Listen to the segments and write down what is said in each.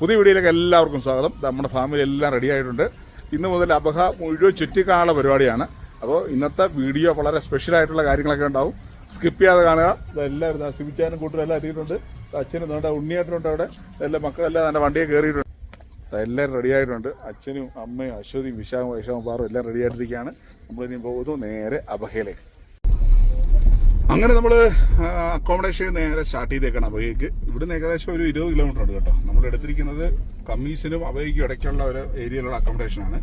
പുതിയ വീഡിയോയിലേക്ക് എല്ലാവർക്കും സ്വാഗതം. നമ്മുടെ ഫാമിലി എല്ലാം റെഡി ആയിട്ടുണ്ട്. ഇന്ന് മുതൽ അബഹ മുഴുവൻ ചുറ്റിക്കാനുള്ള പരിപാടിയാണ്. അപ്പോൾ ഇന്നത്തെ വീഡിയോ വളരെ സ്പെഷ്യൽ ആയിട്ടുള്ള കാര്യങ്ങളൊക്കെ ഉണ്ടാവും. സ്കിപ്പ് ചെയ്യാതെ കാണുക. എല്ലാവരും സിബിച്ചാനും കൂട്ടരും എല്ലാം എത്തിയിട്ടുണ്ട്. അച്ഛനും നീണ്ട ഉണ്ണിയേട്ടനുണ്ട് അവിടെ. എല്ലാ മക്കളെല്ലാം എന്റെ വണ്ടിയെ കയറിയിട്ടുണ്ട്. എല്ലാവരും റെഡി ആയിട്ടുണ്ട്. അച്ഛനും അമ്മയും അശ്വതിയും വിശാഖും വൈശാഖും പാറും എല്ലാം റെഡി ആയിട്ടിരിക്കുകയാണ്. നമ്മളിനി പോകുന്നു നേരെ അബഹയിലേക്ക് അങ്ങനെ നമ്മൾ അക്കോമഡേഷൻ നേരെ സ്റ്റാർട്ട് ചെയ്തേക്കാണ് അവയ്ക്ക് ഇവിടുന്ന് ഏകദേശം ഒരു ഇരുപത് കിലോമീറ്റർ ഉണ്ട് കേട്ടോ. നമ്മൾ എടുത്തിരിക്കുന്നത് കമ്മീസിനും അവയ്ക്കും ഇടയ്ക്കുള്ള ഒരു ഏരിയയിലുള്ള അക്കോമഡേഷൻ ആണ്.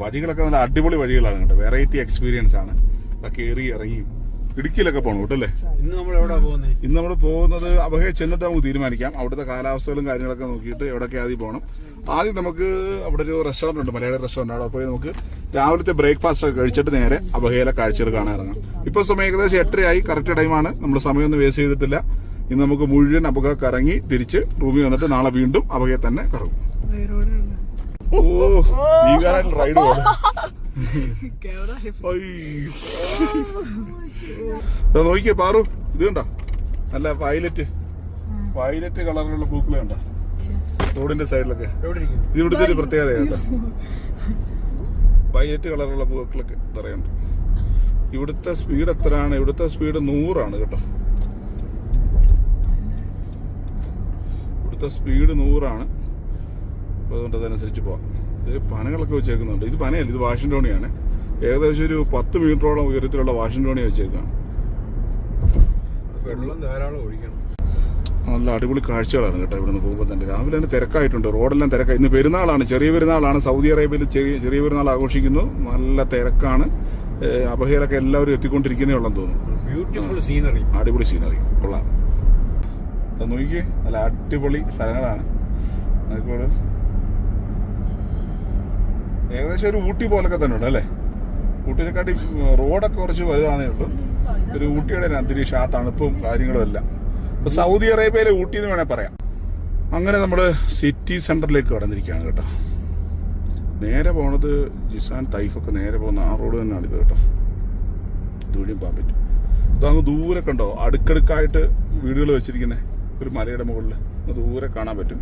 വഴികളൊക്കെ നല്ല അടിപൊളി വഴികളാണ് കേട്ടോ. വെറൈറ്റി എക്സ്പീരിയൻസ് ആണ്. അതൊക്കെ കയറി ഇറങ്ങി ഇടുക്കിയിലൊക്കെ പോകണം കേട്ടല്ലേ ഇന്ന് നമ്മൾ എവിടെ പോകുന്നത് ഇന്ന് നമ്മൾ പോകുന്നത് അബഹയെ ചെന്നിട്ട് നമുക്ക് തീരുമാനിക്കാം. അവിടുത്തെ കാലാവസ്ഥകളും കാര്യങ്ങളൊക്കെ നോക്കിയിട്ട് എവിടെയൊക്കെ ആദ്യം പോകണം ആദ്യം നമുക്ക് അവിടെ ഒരു റെസ്റ്റോറന്റ് ഉണ്ട് മലയാളി റെസ്റ്റോറന്റ് അവിടെ പോയി നമുക്ക് രാവിലത്തെ ബ്രേക്ക്ഫാസ്റ്റ് ഒക്കെ കഴിച്ചിട്ട് നേരെ അബഹേല കാഴ്ചകൾ കാണാൻ ഇറങ്ങാം ഇപ്പൊ സമയം ഏകദേശം എട്ടരയായി കറക്റ്റ് ടൈമാണ് നമ്മൾ സമയമൊന്നും വേസ്റ്റ് ചെയ്തിട്ടില്ല. ഇന്ന് നമുക്ക് മുഴുവൻ അബഹ കറങ്ങി തിരിച്ച് റൂമിൽ വന്നിട്ട് നാളെ വീണ്ടും അബഹയെ തന്നെ കറങ്ങും. ഓ റൈഡ് പോകണം നോക്കിയേ പാറു. ഇത് കണ്ട? നല്ല വയലറ്റ് വയലറ്റ് കളറിലുള്ള പൂക്കൾ കണ്ട. റോഡിന്റെ സൈഡിലൊക്കെ. ഇത് ഇവിടുത്തെ ഒരു പ്രത്യേകതയാണ് വൈലറ്റ് കളറുള്ള പൂക്കളൊക്കെ പറയുന്നുണ്ട് ഇവിടുത്തെ സ്പീഡ് എത്രയാണ്? ഇവിടുത്തെ സ്പീഡ് നൂറാണ് കേട്ടോ. ഇവിടുത്തെ സ്പീഡ് നൂറാണ്. അപ്പോൾ അതുകൊണ്ട് അതനുസരിച്ച് പോവാം. ഇത് പനകളൊക്കെ വെച്ചേക്കുന്നുണ്ട്. ഇത് പനയല്ല ഇത് വാഷിൻടോണിയാണ് ഏകദേശം ഒരു പത്ത് മീറ്ററോളം ഉയരത്തിലുള്ള വാഷിൻടോണി വെച്ചേക്കാണ് വെള്ളം ധാരാളം ഒഴിക്കണം. നല്ല അടിപൊളി കാഴ്ചകളാണ് കേട്ടോ ഇവിടുന്ന് പോകുമ്പോൾ തന്നെ. രാവിലെ തന്നെ തിരക്കായിട്ടുണ്ട്. റോഡെല്ലാം തിരക്കായി. ഇന്ന് പെരുന്നാളാണ്. ചെറിയ പെരുന്നാളാണ്. സൗദി അറേബ്യയിൽ ചെറിയ ചെറിയ പെരുന്നാൾ ആഘോഷിക്കുന്നു. നല്ല തിരക്കാണ്. അബഹയിലൊക്കെ എല്ലാവരും എത്തിക്കൊണ്ടിരിക്കുന്നേ ഉള്ളെന്ന് തോന്നുന്നു. ബ്യൂട്ടിഫുൾ സീനറി അടിപൊളി സീനറി കൊള്ളാം. നോക്കിയേ നല്ല അടിപൊളി സ്ഥലങ്ങളാണ്. നോക്കിക്കോളൂ ഏകദേശം ഒരു ഊട്ടി പോലൊക്കെ തന്നെ ഉണ്ട് അല്ലേ? ഊട്ടിനെക്കാട്ടി റോഡൊക്കെ കുറച്ച് വലുതാണേ ഉള്ളൂ. ഒരു ഊട്ടിയുടെ അന്തരീക്ഷം ആ തണുപ്പും കാര്യങ്ങളും എല്ലാം. സൗദി അറേബ്യയിലെ ഊട്ടി എന്ന് വേണേൽ പറയാം. അങ്ങനെ നമ്മൾ സിറ്റി സെന്ററിലേക്ക് കടന്നിരിക്കുകയാണ് കേട്ടോ. നേരെ പോണത് ജിസാൻ തൈഫൊക്കെ നേരെ പോകുന്ന ആ റോഡ് തന്നെയാണ് ഇത് കേട്ടോ. ദൂരം പോകാൻ പറ്റും. ഇതങ്ങ് ദൂരെ കണ്ടോ? അടുക്കടുക്കായിട്ട് വീടുകൾ വെച്ചിരിക്കുന്നത് ഒരു മലയുടെ മുകളിൽ ദൂരെ കാണാൻ പറ്റും.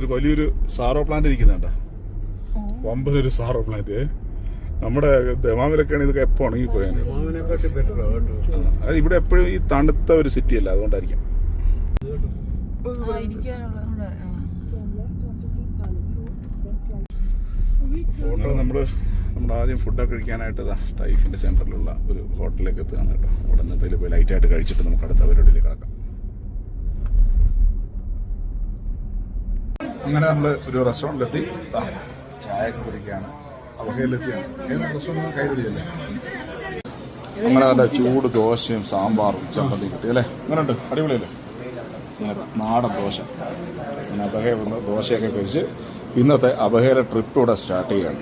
ഒരു വലിയൊരു സാറോ പ്ലാന്റ് ഇരിക്കുന്നുണ്ടോ വമ്പനൊരു സാറോ പ്ലാന്റ്. നമ്മുടെ ദമാമിലൊക്കെയാണ് ഇതൊക്കെ എപ്പോ ഉണങ്ങിപ്പോയാണ് അത് ഇവിടെ എപ്പോഴും ഈ തണുത്ത ഒരു സിറ്റി അല്ല അതുകൊണ്ടായിരിക്കും. നമ്മൾ നമ്മൾ ആദ്യം ഫുഡൊക്കെ കഴിക്കാനായിട്ട് തൈഫിന്റെ ടൈഫിന്റെ സെന്ററിലുള്ള ഒരു ഹോട്ടലിലേക്ക് എത്തുകയാണ് കേട്ടോ. അവിടെ നിന്ന് പോയി ലൈറ്റ് ആയിട്ട് കഴിച്ചിട്ട് നമുക്ക് അടുത്ത പരിപാടിയിൽ കിടക്കാം. അങ്ങനെ നമ്മൾ ഒരു റെസ്റ്റോറന്റിലെത്തി ചായ കുടിക്കാണ് കുടിക്കുകയാണ്. ഏത് അങ്ങനെ നല്ല ചൂട് ദോശയും സാമ്പാറും ചമ്മന്തി കിട്ടി അല്ലേ? അങ്ങനെ ഉണ്ട് അടിപൊളിയല്ലേ അങ്ങനെ നാടൻ ദോശ. അങ്ങനെ അബഹയ വന്ന് ദോശയൊക്കെ കഴിച്ച് ഇന്നത്തെ അബഹയിലെ ട്രിപ്പ് ഇവിടെ സ്റ്റാർട്ട് ചെയ്യാണ്.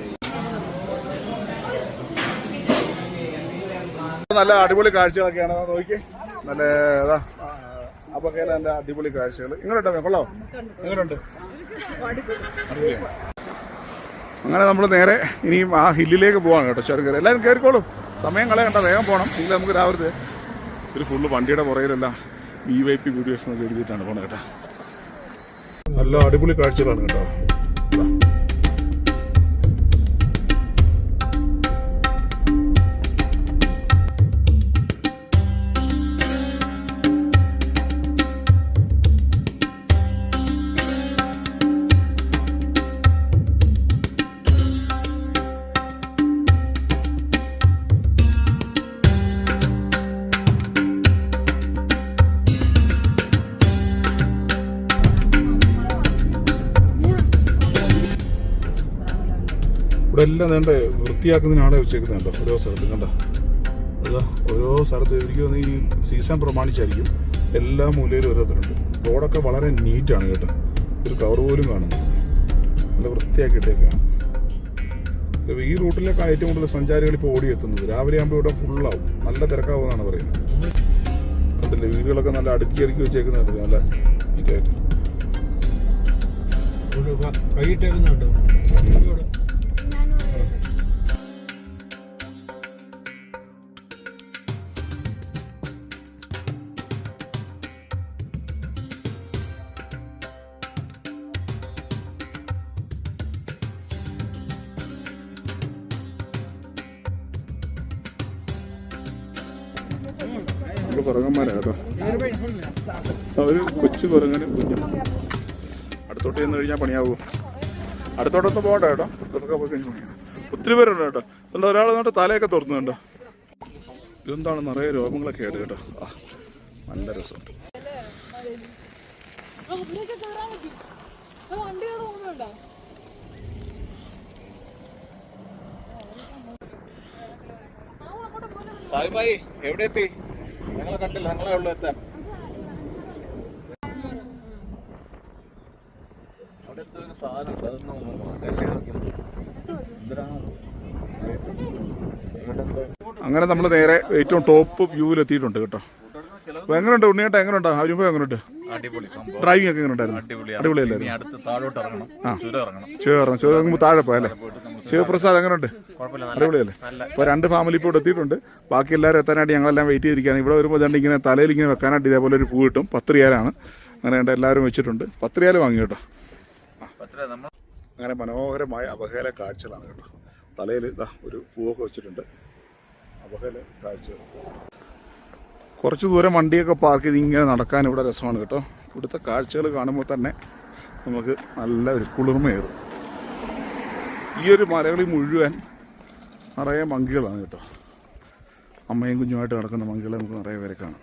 നല്ല അടിപൊളി കാഴ്ചകളൊക്കെയാണ്. നോക്കി നല്ല ഏതാ അബഹയിലെ നല്ല അടിപൊളി കാഴ്ചകൾ എങ്ങനെയുണ്ട് കൊള്ളോ എങ്ങനെയുണ്ട് അടിപൊളിയാണ്. അങ്ങനെ നമ്മൾ നേരെ ഇനിയും ആ ഹില്ലിലേക്ക് പോവാണ് കേട്ടോ ചെറുകയറി എല്ലാവരും കയറിക്കോളൂ സമയം കളയണ്ട വേഗം പോകണം ഇല്ല നമുക്ക് രാവിലത്തെ ഒരു ഫുള്ള് വണ്ടിയുടെ പുറകിലെല്ലാം വി വൈ പി വീഡിയോസ് എന്നൊക്കെ എഴുതിയിട്ടാണ് പോണത് കേട്ടോ. നല്ല അടിപൊളി കാഴ്ചകളാണ് കേട്ടോ. എല്ലാം വേണ്ട? വൃത്തിയാക്കുന്നതിന് ആളെ വെച്ചേക്കുന്നുണ്ടോ ഓരോ സ്ഥലത്തും കണ്ട? അതാ ഓരോ സ്ഥലത്ത് എനിക്ക് തോന്നി ഈ സീസൺ പ്രമാണിച്ചായിരിക്കും എല്ലാ മൂലയിലും ഓരോരുത്തരുണ്ട്. റോഡൊക്കെ വളരെ നീറ്റാണ് കേട്ടോ. ഒരു കവർ പോലും കാണുന്നു നല്ല വൃത്തിയാക്കിയിട്ടേക്കാണ്. ഈ റൂട്ടിലേക്ക് ഏറ്റവും കൂടുതൽ സഞ്ചാരികൾ ഇപ്പോൾ ഓടിയെത്തുന്നത്. രാവിലെ ആകുമ്പോൾ ഇവിടെ ഫുള്ളാവും നല്ല തിരക്കാവുമെന്നാണ് പറയുന്നത്. കണ്ടില്ലേ? വീടുകളൊക്കെ നല്ല അടുക്കി അടുക്കി വെച്ചേക്കുന്നുണ്ട് നല്ല നീറ്റായിട്ട് കൈയിട്ടേക്കുന്നുണ്ടോ ഒരു കൊച്ചു കുഞ്ഞു. അടുത്തോട്ട് ചെന്ന് കഴിഞ്ഞാൽ പണിയാവൂ. അടുത്തോട്ടൊന്നും പോകണ്ട കേട്ടോ. അടുത്തൊക്കെ പോയി കഴിഞ്ഞ് പണിയാം. ഒത്തിരി പേരുണ്ട് കേട്ടോ. എന്താ ഒരാൾ എന്നിട്ട് തലയൊക്കെ തുറന്നു കണ്ടോ. ഇതെന്താണ് നിറയെ രോഗങ്ങളൊക്കെ ആയിട്ട് കേട്ടോ. ആ നല്ല രസമുണ്ട്. സാഹിബായി എവിടെ എത്തി? ഞങ്ങളെ കണ്ടില്ല. ഞങ്ങളെ ഉള്ളു എത്താൻ. ഒരു അതൊന്നും? അങ്ങനെ നമ്മൾ നേരെ ഏറ്റവും ടോപ്പ് വ്യൂവിൽ എത്തിയിട്ടുണ്ട് കേട്ടോ. അപ്പൊ എങ്ങനെയുണ്ട് ഉണ്ണിയേട്ടാ? എങ്ങനെയുണ്ട് അനുഭവം എങ്ങനെയുണ്ട് ഡ്രൈവിംഗ് ഒക്കെ എങ്ങനെയുണ്ടായിരുന്നു അടിപൊളിയല്ലായിരുന്നു ഇനി അടുത്ത് താഴോട്ട് ഇറങ്ങണം. ചുരം ഇറങ്ങണം. ചേർന്ന് ചേർന്ന് താഴെ പോയല്ലേ ശിവപ്രസാദ് എങ്ങനെയുണ്ട് അടിപൊളിയല്ലേ? ഇപ്പോൾ രണ്ട് ഫാമിലി ഇപ്പോൾ ഇവിടെ എത്തിയിട്ടുണ്ട്. ബാക്കി എല്ലാവരും എത്താനായിട്ട് ഞങ്ങളെല്ലാം വെയിറ്റ് ചെയ്തിരിക്കുകയാണ്. ഇവിടെ വരുമ്പോൾ രണ്ട് ഇങ്ങനെ തലയിൽ ഇങ്ങനെ വെക്കാനായിട്ട് ഇതേപോലെ ഒരു പൂ കിട്ടും. പത്ത് റിയാലാണ് അങ്ങനെ എല്ലാവരും വെച്ചിട്ടുണ്ട്. പത്ത് റിയാൽ വാങ്ങി കേട്ടോ. അങ്ങനെ മനോഹരമായ അപഹേല കാഴ്ചകളാണ് കേട്ടോ തലയിൽ ഇതാ ഒരു പൂവൊക്കെ വെച്ചിട്ടുണ്ട്. അപഹേല കാഴ്ച. കുറച്ച് ദൂരം വണ്ടിയൊക്കെ പാർക്ക് ചെയ്ത് ഇങ്ങനെ നടക്കാൻ ഇവിടെ രസമാണ് കേട്ടോ. ഇവിടുത്തെ കാഴ്ചകൾ കാണുമ്പോൾ തന്നെ നമുക്ക് നല്ല ഒരു കുളിർമയേറും. ഈ ഒരു മലകളിൽ മുഴുവൻ നിറയെ മങ്കികളാണ് കേട്ടോ. അമ്മയും കുഞ്ഞുമായിട്ട് നടക്കുന്ന മങ്കികളെ നമുക്ക് നിറയെ പേരെ കാണാം.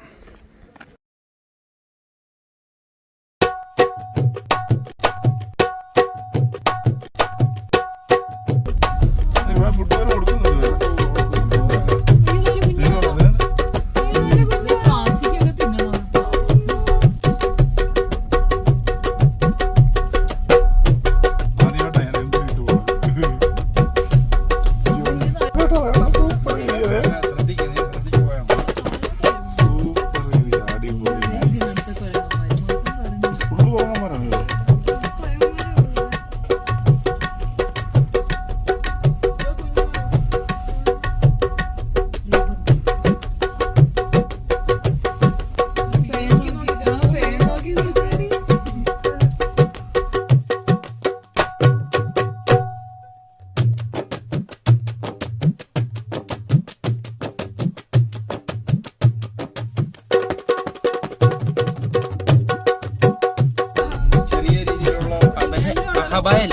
അഹബയല്ല അബഹ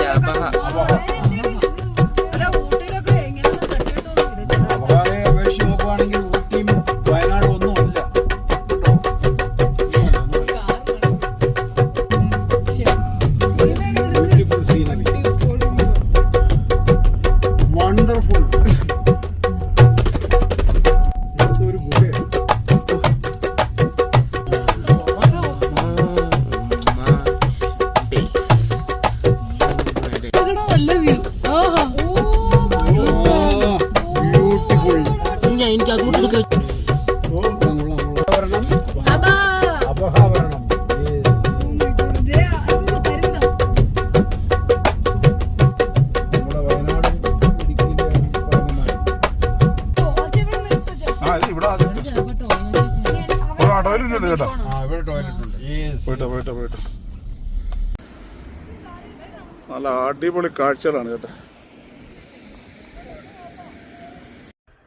നല്ല അടിപൊളി കാഴ്ചകളാണ് കേട്ടോ.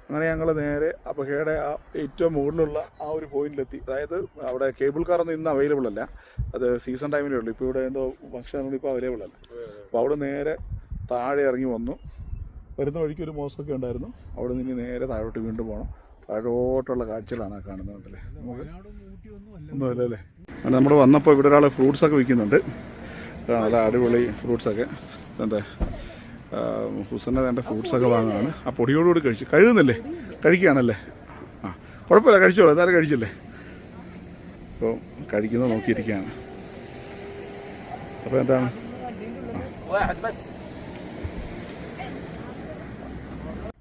അങ്ങനെ ഞങ്ങൾ നേരെ അബഹയുടെ ആ ഏറ്റവും മുകളിലുള്ള ആ ഒരു പോയിന്റിലെത്തി. അതായത് അവിടെ കേബിൾ കാർ ഒന്നും ഇന്ന് അവൈലബിൾ അല്ല. അത് സീസൺ ടൈമിലേ ഉള്ളൂ. ഇപ്പോൾ ഇവിടെ എന്തോ ഭക്ഷണം ഇപ്പോൾ അവൈലബിൾ അല്ല. അപ്പോൾ അവിടെ നേരെ താഴെ ഇറങ്ങി വന്നു. വരുന്ന വഴിക്ക് ഒരു മോസ്കൊക്കെ ഉണ്ടായിരുന്നു. അവിടെ നിന്ന് നേരെ താഴോട്ട് വീണ്ടും പോകണം താഴോട്ടുള്ള കാഴ്ചകളാണ് കാണുന്നത് അല്ലേ നമുക്ക് ഒന്നുമില്ല അല്ലേ? നമ്മൾ വന്നപ്പോൾ ഇവിടെ ഒരാൾ ഫ്രൂട്ട്സൊക്കെ വിൽക്കുന്നുണ്ട്. നല്ല അടിപൊളി ഫ്രൂട്ട്സൊക്കെ എന്റെ ഹുസന എന്റെ ഫ്രൂട്ട്സൊക്കെ വാങ്ങുകയാണ് ആ പൊടിയോടുകൂടി കഴിച്ചു. കഴുകുന്നില്ലേ കഴിക്കുകയാണല്ലേ? ആ കുഴപ്പമില്ല കഴിച്ചോളൂ. എന്തായാലും കഴിച്ചില്ലേ? അപ്പോൾ കഴിക്കുന്നത് നോക്കിയിരിക്കുകയാണ്. അപ്പോൾ എന്താണ്?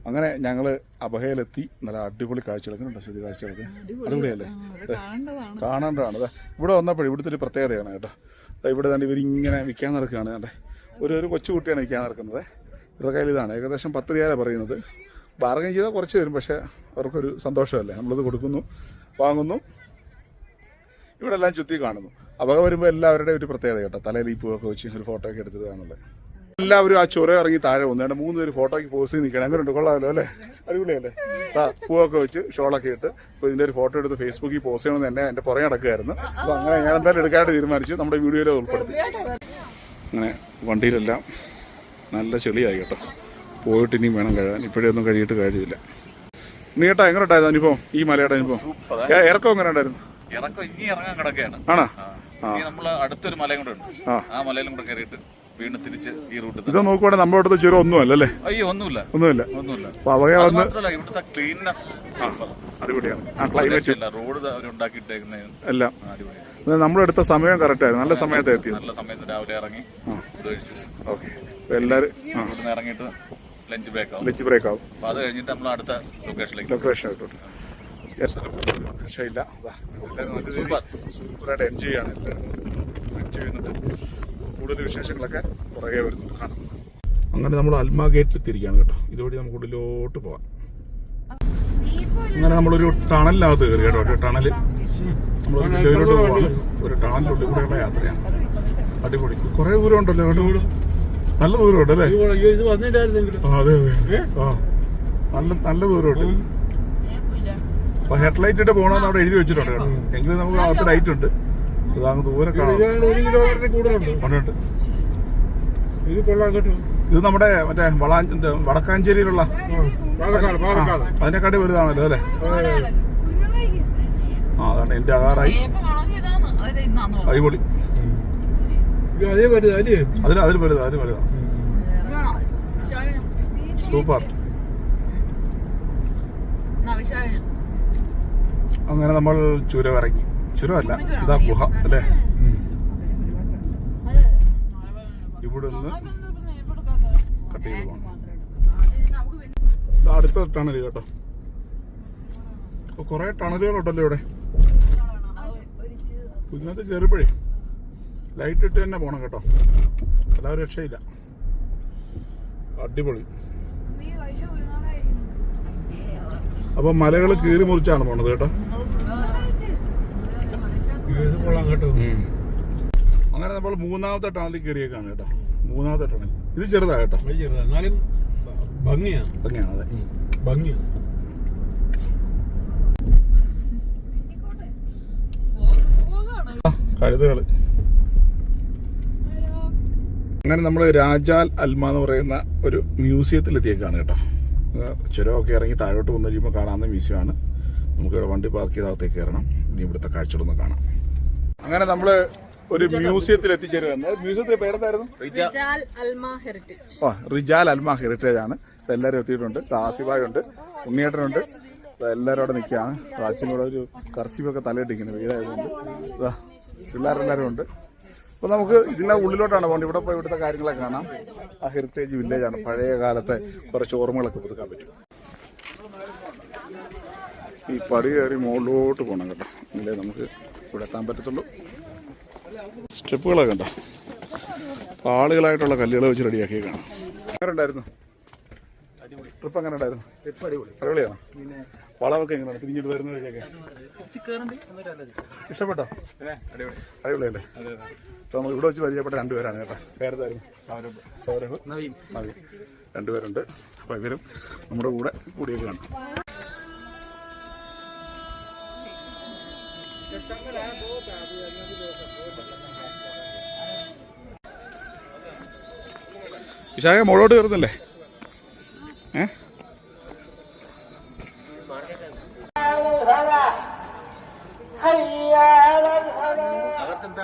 അങ്ങനെ ഞങ്ങൾ അബഹയിലെത്തി നല്ല അടിപൊളി കാഴ്ചകളൊക്കെ ഉണ്ടോ ശരി കാഴ്ചകളൊക്കെ. അടിപൊളിയല്ലേ? കാണേണ്ടതാണ്. ഇവിടെ വന്നപ്പോൾ ഇവിടുത്തെ ഒരു പ്രത്യേകതയാണ് കേട്ടോ. ഇവിടെ തന്നെ ഇവരിങ്ങനെ വിൽക്കാൻ നടക്കുകയാണ് കണ്ടേ. ഒരു ഒരു കൊച്ചു കുട്ടിയാണ് വിൽക്കാൻ നടക്കുന്നത്. ഇവരുടെ കയ്യിൽ ഇതാണ്. ഏകദേശം പത്ത് രൂപയാണ് പറയുന്നത്. ബാർഗൻ ചെയ്താൽ കുറച്ച് തരും പക്ഷേ അവർക്കൊരു സന്തോഷമല്ലേ? നമ്മളത് കൊടുക്കുന്നു വാങ്ങുന്നു. ഇവിടെ എല്ലാം ചുറ്റി കാണുന്നു. അപക വരുമ്പോൾ എല്ലാവരുടെയും ഒരു പ്രത്യേകത കേട്ടോ. തലയിൽ ഈ പൂവൊക്കെ വെച്ച് ഒരു ഫോട്ടോ ഒക്കെ എടുത്തതാണുള്ളത് എല്ലാവരും ആ ചൊറ ഇറങ്ങി താഴെ വന്നു. രണ്ട് മൂന്ന് പേര് ഫോട്ടോയ്ക്ക് പോസ് ചെയ്ത് നിൽക്കണം അങ്ങനെ ഉണ്ട് കൊള്ളാമല്ലോ അല്ലേ? അടിപൊളിയല്ലേ? ആ പൂവൊക്കെ വെച്ച് ഷോളൊക്കെ ഇട്ട് അപ്പോൾ ഇതിന്റെ ഒരു ഫോട്ടോ എടുത്ത് ഫേസ്ബുക്കിൽ പോസ്റ്റ് ചെയ്യണമെന്ന് എന്നെ എന്റെ പുറകെ നടക്കുകയായിരുന്നു. അപ്പോൾ അങ്ങനെ ഞാൻ എന്തായാലും എടുക്കാനായിട്ട് തീരുമാനിച്ചു. നമ്മുടെ വീഡിയോയിൽ ഉൾപ്പെടുത്തി. അങ്ങനെ വണ്ടിയിലെല്ലാം നല്ല ചെളിയായി കേട്ടോ. പോയിട്ട് ഇനിയും വേണം കഴുകാൻ. ഇപ്പോഴേ ഒന്നും കഴിയിട്ട് കാര്യമില്ല. നീ കേട്ടോ എങ്ങനെ ഉണ്ടായിരുന്നു അനുഭവം? ഈ മലയുടെ അനുഭവം? ഇറക്കം എങ്ങനെ ഉണ്ടായിരുന്നു? ഇറക്കം ഇനി ഇറങ്ങാൻ കിടക്കുകയാണ്. ആണോ? നമ്മൾ അടുത്തൊരു മലയും കൂടെ ഉണ്ട്. ആ മലയിലും കൂടെ കയറിയിട്ട് വീണ്ടും തിരിച്ച് ഈ റൂട്ട് ഇത് നോക്കുവാണെങ്കിൽ നമ്മുടെ അടുത്ത് ചുരം ഒന്നുമല്ല അല്ലേ അയ്യോ ഒന്നുമില്ല. ഒന്നുമില്ല. ഒന്നുമില്ല. അപ്പൊ അവയെ അത് വന്ന് മാത്രമല്ല ഇവിടുത്തെ ക്ലീൻനെസ് അടിപൊളിയാണ്. ആ ക്ലൈമറ്റ് റോഡ് അവരുണ്ടാക്കിയിട്ടേക്കുന്ന എല്ലാം. അടിപൊളിയാണ്. ഇത് അടുത്ത സമയം കറക്റ്റ് ആയിരുന്നു. നല്ല സമയത്ത് എത്തിയത്. നല്ല സമയത്ത് രാവിലെ ഇറങ്ങി ഫുഡ് കഴിച്ചു. ഓക്കെ. എല്ലാവരും ആ. ഇവിടുന്ന് ഇറങ്ങിയിട്ട് ലഞ്ച് ബ്രേക്ക് ആവും. ലഞ്ച് ബ്രേക്ക് ആവും. അപ്പൊ അത് കഴിഞ്ഞിട്ട് നമ്മൾ അടുത്ത ലൊക്കേഷനിലേക്ക് ലൊക്കേഷൻ ആയിട്ടോട്ട് രക്ഷയില്ല. രീതിയിൽ സൂപ്പറായിട്ട് എൻജോയ് ചെയ്യാണ് എല്ലാവരും. എൻജോയ് ചെയ്യുന്നുണ്ട്. കൂടുതൽ വിശേഷങ്ങളൊക്കെ പുറകെ വരുന്നുണ്ട് കാണുന്നത് അങ്ങനെ നമ്മൾ അൽമ ഗേറ്റിൽ എത്തിയിരിക്കുകയാണ് കേട്ടോ. ഇതുവഴി നമുക്ക് ഉള്ളിലോട്ട് പോവാം. അങ്ങനെ നമ്മളൊരു ടണലിനകത്ത് കയറി കേട്ടോ. ഒരു ടണൽ. നമ്മളൊരു വില്ലേജിലോട്ട് പോവാണ്. ഒരു ടണലിനുള്ളിൽ കൂടെയുള്ള യാത്രയാണ്. അടിപൊളി. കുറേ ദൂരം ഉണ്ടല്ലോ കേട്ടോ നല്ല ദൂരം ഉണ്ടല്ലേ ഇത് വന്നിട്ടായിരുന്നെങ്കിലും. ആ, അതെ അതെ. ആ. നല്ല നല്ല ദൂരമുണ്ട്. അപ്പൊ ഹെഡ്ലൈറ്റ് ഇട്ട് പോകണമെന്ന് അവിടെ എഴുതി വെച്ചിട്ടുണ്ട് കേട്ടോ. എങ്കിലും നമുക്ക് അകത്ത് ലൈറ്റ് ഉണ്ട്. ഇത് അങ്ങ് ദൂരെ ഇത് കൊള്ളാൻ കേട്ടോ ഇത് നമ്മുടെ മറ്റേ വളാ എന്ത് വടക്കാഞ്ചേരിയിലുള്ള പാലക്കാട് പാലക്കാട് അതിനെക്കാട്ടി വലുതാണല്ലോ അല്ലേ ആ അതാണ് എന്റെ ആകാറായി അടിപൊളി അതിന് അതിന് വലുതാ അതിന് വലുതാ സൂപ്പർ അങ്ങനെ നമ്മൾ ചുരം ഇറങ്ങി ചുരമല്ല ഇതാ ഗുഹ അല്ലേ? ഇവിടെ നിന്ന് കട്ട് ചെയ്ത് പോകണം അടുത്ത ടണൽ കേട്ടോ. കുറെ ടണലുകളുണ്ടല്ലോ ഇവിടെ. ഇതിനകത്ത് കയറിപ്പോഴേ ലൈറ്റ് ഇട്ട് തന്നെ പോണം കേട്ടോ. അല്ലാതെ രക്ഷയില്ല. അടിപൊളി. അപ്പൊ മലകൾ കീറി മുറിച്ചാണ് പോണത് കേട്ടോ. അങ്ങനെ നമ്മൾ മൂന്നാമത്തെ ടണലിൽ കയറിയേക്കാണ് കേട്ടോ. മൂന്നാമത്തെ ടണൽ. ഇത് ചെറുതാ കേട്ടോ. എന്നാലും ഭംഗിയാണ്. ഭംഗിയാണ് അതെ. ഭംഗിയാണ്. കഴുതുകൾ. അങ്ങനെ നമ്മൾ രാജാൽ അൽമ എന്ന് പറയുന്ന ഒരു മ്യൂസിയത്തിൽ എത്തിയേക്കാണ് കേട്ടോ ചുരമൊക്കെ ഇറങ്ങി താഴോട്ട് വന്നു കഴിയുമ്പോൾ കാണാവുന്ന മ്യൂസിയമാണ്. നമുക്ക് ഇവിടെ വണ്ടി പാർക്ക് ചെയ്തകത്തേക്ക് കയറണം. ഇനി ഇവിടുത്തെ കാഴ്ചകളൊന്ന് കാണാം. അങ്ങനെ നമ്മൾ ഒരു മ്യൂസിയത്തിൽ എത്തിച്ചേരുകയാണ് മ്യൂസിയത്തിന്റെ പേരെന്തായിരുന്നു? റിജാൽ അൽമ ഹെറിറ്റേജ് ആ റിജാൽ അൽമ ഹെറിറ്റേജ് ആണ്. എല്ലാരും എല്ലാവരും എത്തിയിട്ടുണ്ട്. ആസിഫായ് ഉണ്ട് ഉണ്ണിയേട്ടനുണ്ട്. എല്ലാരും എല്ലാവരും അവിടെ നിൽക്കുകയാണ്. കൂടെ ഒരു കർച്ചിപ്പൊക്കെ തലയിട്ടിരിക്കുന്നത് വീടായതുകൊണ്ട്. ഇതാ പിള്ളേരെല്ലാവരും ഉണ്ട്. അപ്പോൾ നമുക്ക് ഇതിന്റെ ഉള്ളിലോട്ടാണ് പോകുന്നത് ഇവിടെ പോയി ഇവിടുത്തെ കാര്യങ്ങളൊക്കെ കാണാം. ആ ഹെറിറ്റേജ് വില്ലേജാണ് ആണ്. പഴയ കാലത്തെ കുറച്ച് ഓർമ്മകളൊക്കെ പുതുക്കാൻ പറ്റും. ഈ പടി കയറി മുകളിലോട്ട് പോകണം കേട്ടോ. അല്ലേ നമുക്ക് ഇവിടെ എത്താൻ പറ്റത്തുള്ളൂ. സ്റ്റെപ്പുകളൊക്കെ ഉണ്ടോ ആളുകളായിട്ടുള്ള കല്ലുകൾ വെച്ച് റെഡിയാക്കി കാണാം എങ്ങനെ ഉണ്ടായിരുന്നു? ട്രിപ്പ് എങ്ങനെ ഉണ്ടായിരുന്നു? അടിപൊളിയാണ്. വളവൊക്കെ എങ്ങനെയാണ്? തിരിഞ്ഞിട്ട് വരുന്ന വഴിയൊക്കെ ഇഷ്ടപ്പെട്ടോ? അടിപൊളിയല്ലേ? അപ്പോൾ നമ്മൾ ഇവിടെ വെച്ച് പരിചയപ്പെട്ട രണ്ടുപേരാണ് കേട്ടോ. പേരെന്തായിരുന്നു? സൗരഭ്. നവീൻ. നവീൻ. രണ്ടുപേരുണ്ട്. അപ്പോൾ ഇവരും നമ്മുടെ കൂടെ കൂടിയൊക്കെ കാണും വിശാഖ മുകളോട്ട് കയറുന്നില്ലേ ഏ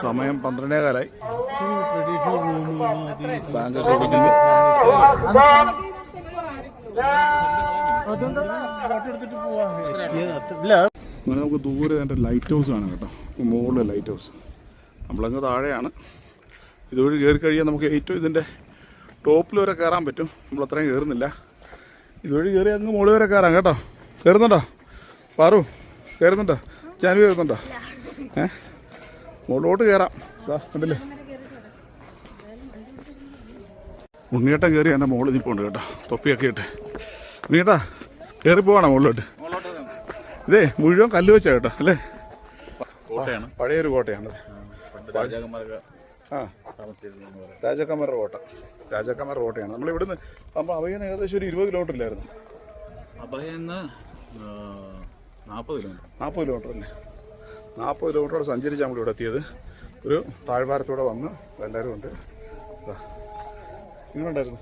സമയം പന്ത്രണ്ടേ കാലായി ബാങ്ക് ഓടിക്കുന്നു അങ്ങനെ നമുക്ക് ദൂരെ എന്റെ ലൈറ്റ് ഹൗസ് ആണ് കേട്ടോ. മുകളിലെ ലൈറ്റ് ഹൗസ് നമ്മളങ്ങ് താഴെയാണ്. ഇതുവഴി കയറി കഴിയാൻ നമുക്ക് ഏറ്റവും ഇതിന്റെ ടോപ്പിൽ വരെ കയറാൻ പറ്റും. നമ്മൾ അത്രയും കയറുന്നില്ല. ഇതുവഴി കയറി അങ്ങ് മുകളിൽ വരെ കയറാം കേട്ടോ. കയറുന്നുണ്ടോ? പാറു കയറുന്നുണ്ടോ? ജാനു കയറുന്നുണ്ടോ? ഏ? മുകളിലോട്ട് കയറാം. കണ്ടില്ലേ? ഉണ്ണിയേട്ടൻ കയറി എന്റെ മുകളിൽ നിൽപ്പുണ്ട് കേട്ടോ. തൊപ്പിയൊക്കെ ഇട്ട്. ഉണ്ണിയേട്ടാ കയറി പോവാണോ മുകളിലോട്ട്? ഇതേ മുഴുവൻ കല്ല് വെച്ചാ കേട്ടോ അല്ലേ? കോട്ടയാണ്. പഴയൊരു കോട്ടയാണ് ആ രാജാക്കന്മാരുടെ കോട്ട. രാജാക്കന്മാരുടെ കോട്ടയാണ്. നമ്മൾ ഇവിടുന്ന് നമ്മൾ അവയിൽ ഏകദേശം ഒരു ഇരുപത് കിലോമീറ്റർ ഇല്ലായിരുന്നു. അഭയെന്ന് നാൽപ്പത് കിലോമീറ്റർ നാൽപ്പത് കിലോമീറ്റർ അല്ലേ? നാൽപ്പത് കിലോമീറ്ററോടെ സഞ്ചരിച്ചാൽ നമ്മൾ ഇവിടെ എത്തിയത്. ഒരു താഴ്വാരത്തോടെ വന്ന് എല്ലാവരും ഉണ്ട്. നിങ്ങളുണ്ടായിരുന്നു?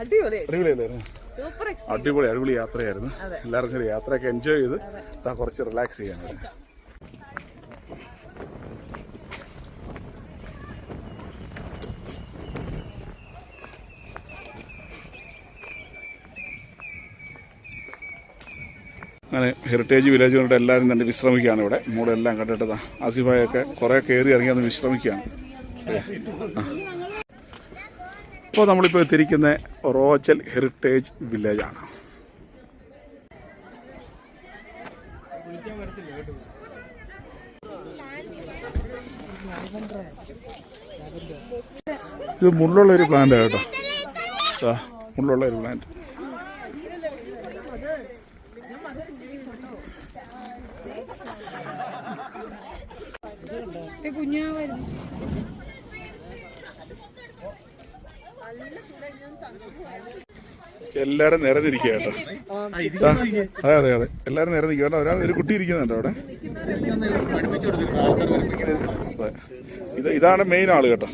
അടിപൊളി അടിപൊളിയല്ലായിരുന്നു അടിപൊളി അടിപൊളി യാത്രയായിരുന്നു. എല്ലാവർക്കും ഒരു യാത്രയൊക്കെ എൻജോയ് ചെയ്ത് ഞാൻ കുറച്ച് റിലാക്സ് ചെയ്യാൻ. അങ്ങനെ ഹെറിറ്റേജ് വില്ലേജ് കൊണ്ട് എല്ലാവരും തന്നെ വിശ്രമിക്കുകയാണ് ഇവിടെ. മൂടെല്ലാം കണ്ടിട്ട് ദാ ആസിഫായൊക്കെ കുറേ കയറി ഇറങ്ങി ഒന്ന് വിശ്രമിക്കുകയാണ്. ഇപ്പോൾ നമ്മളിപ്പോൾ എത്തിയിരിക്കുന്ന റോച്ചൽ ഹെറിറ്റേജ് വില്ലേജാണ്. ഇത് മുള്ളുള്ള ഒരു പ്ലാന്റ് കേട്ടോ. മുള്ളുള്ള ഒരു പ്ലാന്റ് എല്ലാരും നിരന്നിരിക്കുക കേട്ടോ. അതെ അതെ അതെ. എല്ലാരും നിരന്നിരിക്കുക കേട്ടോ. ഒരാൾ ഒരു കുട്ടി ഇരിക്കുന്നുണ്ട് അവിടെ. അതെ. ഇത് ഇതാണ് മെയിൻ ആൾ കേട്ടോ.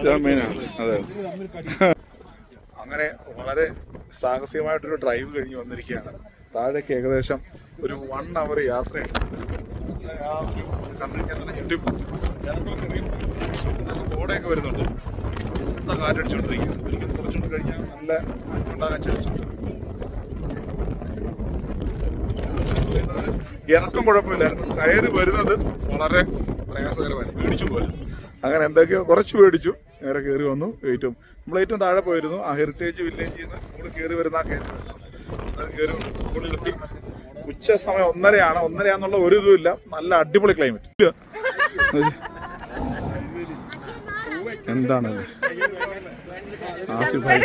ഇതാണ് മെയിൻ ആൾ. അതെ അങ്ങനെ വളരെ സാഹസികമായിട്ടൊരു ഡ്രൈവ് കഴിഞ്ഞ് വന്നിരിക്കുകയാണ്. താഴേക്ക് ഏകദേശം ഒരു വൺ അവർ യാത്രയാണ് കണ്ടിരിക്കാൻ തന്നെ ഞെട്ടിപ്പോ കോടയൊക്കെ വരുന്നുണ്ട്. മൊത്തം കാറ്റടിച്ചുകൊണ്ടിരിക്കുകയാണ് ഒരിക്കൽ കുറച്ചുകൂടി കഴിഞ്ഞാൽ നല്ല മാറ്റമുണ്ടാകാൻ ചാൻസ് ഉണ്ട് ഇറക്കം കുഴപ്പമില്ലായിരുന്നു. കയറി വരുന്നത് വളരെ പ്രയാസകരമായിരുന്നു പേടിച്ചു പോയിരുന്നു അങ്ങനെ എന്തൊക്കെയോ കുറച്ച് പേടിച്ചു. നേരെ കയറി വന്നു. ഏറ്റവും നമ്മൾ ഏറ്റവും താഴെ പോയിരുന്നു. ആ ഹെറിറ്റേജ് വില്ലേജിൽ നിന്ന് നമ്മൾ കയറി വരുന്ന ആ കയറി മുകളിലെത്തി. ഉച്ച സമയം ഒന്നരയാണ്. ഒന്നരയാന്നുള്ള ഒരു ഇതുമില്ല നല്ല അടിപൊളി ക്ലൈമറ്റ് എന്താണ്? ആസിഫ് ഹുസൈൻ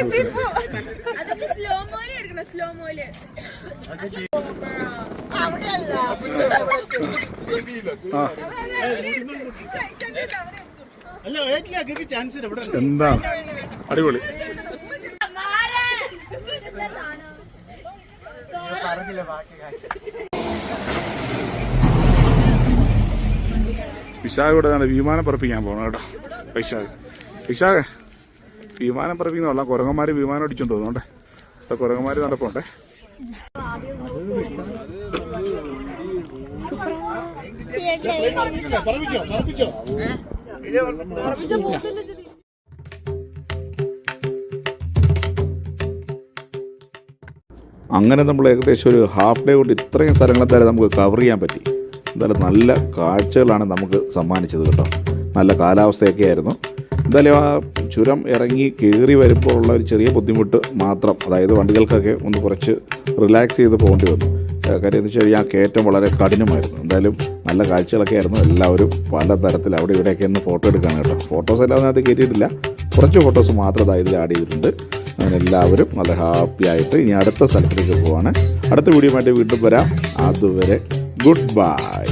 എന്താണ് അടിപൊളി. വിശാഖ ഇവിടെ വിമാനം പറപ്പിക്കാൻ പോകണം കേട്ടോ. വൈശാഖ് വിശാഖ് വിമാനം പറപ്പിക്കുന്ന കൊള്ളാം കുരങ്ങന്മാര് വിമാനം അടിച്ചോണ്ട് പോകുന്നുണ്ടേ കുരങ്ങന്മാര് നടപ്പുണ്ടേ അങ്ങനെ നമ്മൾ ഏകദേശം ഒരു ഹാഫ് ഡേ കൊണ്ട് ഇത്രയും സ്ഥലങ്ങളെന്തായാലും നമുക്ക് കവർ ചെയ്യാൻ പറ്റി. എന്തായാലും നല്ല കാഴ്ചകളാണ് നമുക്ക് സമ്മാനിച്ചത് കേട്ടോ. നല്ല കാലാവസ്ഥയൊക്കെ ആയിരുന്നു. എന്തായാലും ആ ചുരം ഇറങ്ങി കയറി വരുമ്പോൾ ഉള്ള ഒരു ചെറിയ ബുദ്ധിമുട്ട് മാത്രം അതായത് വണ്ടികൾക്കൊക്കെ ഒന്ന് കുറച്ച് റിലാക്സ് ചെയ്ത് പോകേണ്ടി വന്നു. കാര്യം എന്ന് വെച്ച് കഴിഞ്ഞാൽ ആ കയറ്റം വളരെ കഠിനമായിരുന്നു. എന്തായാലും നല്ല കാഴ്ചകളൊക്കെ ആയിരുന്നു എല്ലാവരും പല തരത്തിൽ അവിടെ ഇവിടെയൊക്കെ ഒന്ന് ഫോട്ടോ എടുക്കാൻ കേട്ടോ. ഫോട്ടോസ് എല്ലാം അതിനകത്ത് കയറ്റിയിട്ടില്ല. കുറച്ച് ഫോട്ടോസ് മാത്രം അതായത് ആഡ് ചെയ്തിട്ടുണ്ട്. അങ്ങനെ എല്ലാവരും നല്ല ഹാപ്പി ആയിട്ട് ഇനി അടുത്ത സ്ഥലത്തേക്ക് പോവാണ്. അടുത്ത വീഡിയോ ആയിട്ട് വീണ്ടും വരാം. അതുവരെ ഗുഡ് ബൈ